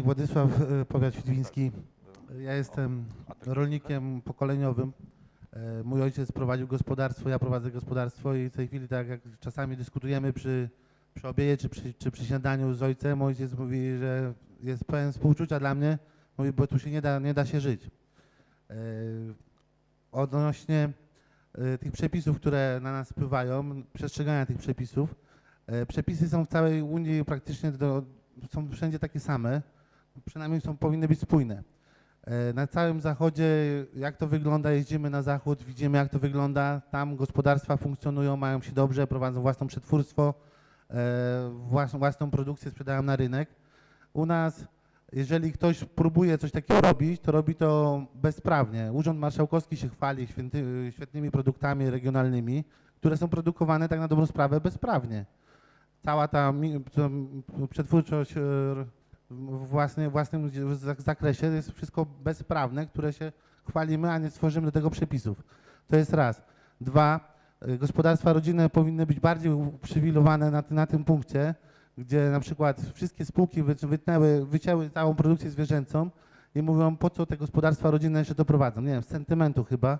Władysław, e, powiat świdwiński. Ja jestem rolnikiem pokoleniowym. E, Mój ojciec prowadził gospodarstwo, ja prowadzę gospodarstwo i w tej chwili, tak jak czasami dyskutujemy przy, przy czy przy, czy przy śniadaniu z ojcem, ojciec mówi, że jest pełen współczucia dla mnie, mówi, bo tu się nie da, nie da się żyć. E, Odnośnie tych przepisów, które na nas wpływają, przestrzegania tych przepisów, przepisy są w całej Unii praktycznie do, są wszędzie takie same, przynajmniej są, powinny być spójne. E, Na całym zachodzie, jak to wygląda, jeździmy na zachód, widzimy jak to wygląda, tam gospodarstwa funkcjonują, mają się dobrze, prowadzą własne przetwórstwo, e, własną, własną produkcję sprzedają na rynek. U nas, jeżeli ktoś próbuje coś takiego robić, to robi to bezprawnie. Urząd Marszałkowski się chwali święty, świetnymi produktami regionalnymi, które są produkowane tak na dobrą sprawę bezprawnie. Cała ta przetwórczość e, w własnym, własnym zakresie jest wszystko bezprawne, które się chwalimy, a nie stworzymy do tego przepisów. To jest raz. Dwa, y, gospodarstwa rodzinne powinny być bardziej uprzywilejowane na, na tym punkcie, gdzie na przykład wszystkie spółki wy- wytnęły, wycięły całą produkcję zwierzęcą i mówią, po co te gospodarstwa rodzinne jeszcze to prowadzą. Nie wiem, z sentymentu chyba.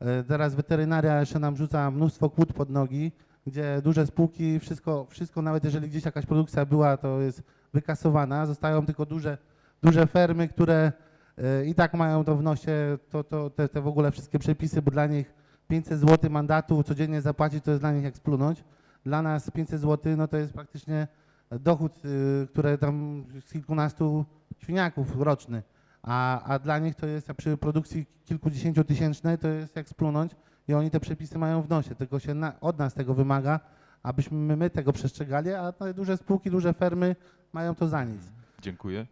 E, Teraz weterynaria jeszcze nam rzuca mnóstwo kłód pod nogi, gdzie duże spółki, wszystko, wszystko nawet jeżeli gdzieś jakaś produkcja była, to jest wykasowana, zostają tylko duże, duże fermy, które e, i tak mają to w nosie, to, to, te, te w ogóle wszystkie przepisy, bo dla nich 500 zł mandatu codziennie zapłacić, to jest dla nich jak splunąć. Dla nas 500 zł, no to jest praktycznie dochód, y, tam z kilkunastu świniaków roczny, a, a dla nich to jest, przy produkcji kilkudziesięciotysięcznej, to jest jak splunąć i oni te przepisy mają w nosie, tylko się na, od nas tego wymaga, abyśmy my, my tego przestrzegali, a te duże spółki, duże fermy mają to za nic. Dziękuję.